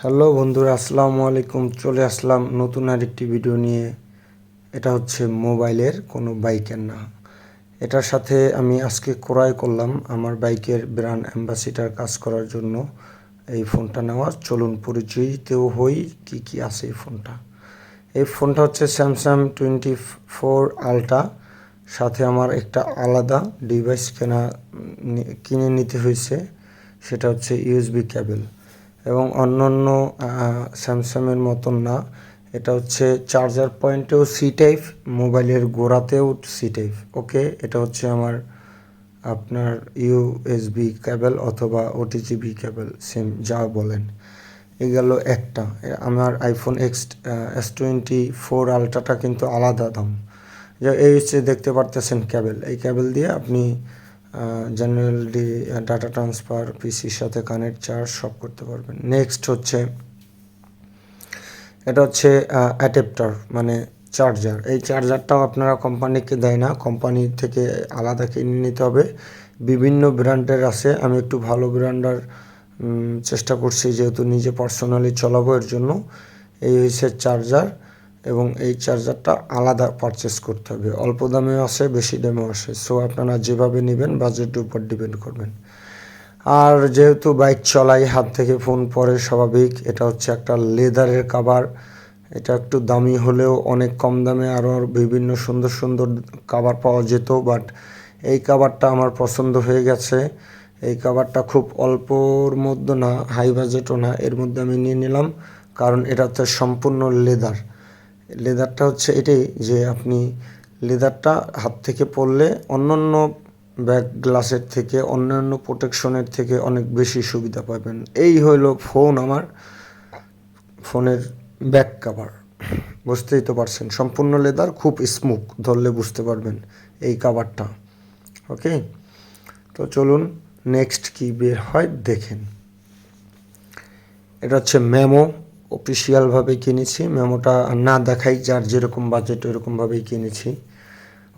Hello বন্ধুরা, আসসালামু আলাইকুম। চলে আসলাম নতুন আরেকটি ভিডিও নিয়ে। এটা হচ্ছে মোবাইলের কোনো বাইকের না। এটার সাথে আমি আজকে ক্রয় করলাম আমার বাইকের ব্র্যান্ড অ্যাম্বাসিডার কাজ করার জন্য। এই ফোনটা নেওয়া চলুন পরিচয়তেও হই কি কি আছে এই ফোনটা। এই ফোনটা হচ্ছে স্যামসাং টোয়েন্টি ফোর আলট্রা সাথে আমার একটা আলাদা ডিভাইস কেনা কিনে নিতে হয়েছে। সেটা হচ্ছে ইউএসবি কেবল এবং অন্যান্য স্যামসাংয়ের মতন না। এটা হচ্ছে চার্জার পয়েন্টেও সি টাইপ মোবাইলের গোড়াতেও সি টাইপ ওকে এটা হচ্ছে আমার, আপনার ইউএসবি কেবল অথবা ওটিজিবি কেবল সেম যা বলেন। এই গেল একটা। আমার iPhone X S twenty four আলট্রাটা কিন্তু আলাদা দাম। যে, এই হচ্ছে দেখতে পারতেছেন ক্যাবেল এই ক্যাবেল দিয়ে আপনি জেনারেল ডি ডাটা ট্রান্সফার পিসির সাথে কানেক্ট চার্জ সব করতে পারবেন। নেক্সট হচ্ছে, এটা হচ্ছে অ্যাডাপ্টার মানে চার্জার এই চার্জারটাও আপনারা কোম্পানিকে দেয় না। কোম্পানি থেকে আলাদা কিনে নিতে হবে। বিভিন্ন ব্র্যান্ডের আছে। আমি একটু ভালো ব্র্যান্ডার চেষ্টা করছি যেহেতু নিজে পার্সোনালি চলাবো এর জন্য। এই হচ্ছে চার্জার এবং এই চার্জারটা আলাদা পারচেস করতে হবে। অল্প দামেও আসে, বেশি দামেও আসে। সো আপনারা যেভাবে নেবেন বাজেটের উপর ডিপেন্ড করবেন। আর যেহেতু বাইক চলাই, হাত থেকে ফোন পরে স্বাভাবিক, এটা হচ্ছে একটা লেদারের কাভার এটা একটু দামি হলেও অনেক কম দামে আরও বিভিন্ন সুন্দর সুন্দর কাভার পাওয়া যেত বাট এই কাভারটা আমার পছন্দ হয়ে গেছে। এই কাভারটা খুব অল্পর মধ্যে না হাই বাজেটও না, এর মধ্যে আমি নিয়ে নিলাম। কারণ এটা হচ্ছে সম্পূর্ণ লেদার লেদারটা হচ্ছে এটাই যে আপনি লেদারটা হাত থেকে পড়লে অন্যান্য ব্যাক গ্লাসের থেকে, অন্যান্য প্রোটেকশনের থেকে অনেক বেশি সুবিধা পাবেন। এই হইল ফোন আমার ফোনের ব্যাক কাভার। বুঝতেই তো পারছেন, সম্পূর্ণ লেদার খুব স্মুথ, ধরলে বুঝতে পারবেন এই কাভারটা। ওকে? তো চলুন নেক্সট কি বের হয় দেখেন। এটা হচ্ছে মেমো অফিসিয়ালভাবে কিনেছি। মেমোটা না দেখাই যার যেরকম বাজেট ওরকমভাবেই কিনেছি।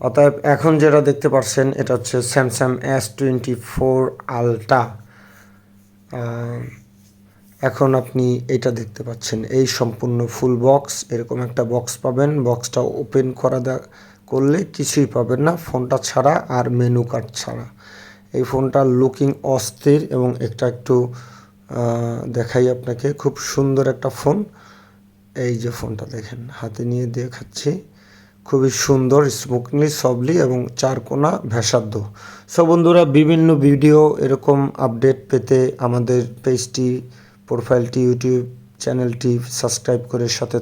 অতএব এখন যেটা দেখতে পাচ্ছেন এটা হচ্ছে Samsung S twenty four ultra এখন আপনি এটা দেখতে পাচ্ছেন। এই সম্পূর্ণ ফুল বক্স এরকম একটা বক্স পাবেন। বক্সটা ওপেন করা করলে কিছুই পাবেন না। ফোনটা ছাড়া আর মেনু কার্ড ছাড়া। এই ফোনটা লুকিং অস্থির এবং একটা একটু দেখাই আপনাকে। খুব সুন্দর একটা ফোন। এই যে ফোনটা দেখেন, হাতে নিয়ে দেখাচ্ছি। খুবই সুন্দর স্মুকলি সবলি এবং চারকোনা ভেসাদ্য সো বন্ধুরা, বিভিন্ন ভিডিও এরকম আপডেট পেতে আমাদের পেজটি প্রোফাইলটি ইউটিউব চ্যানেলটি সাবস্ক্রাইব করে সাথে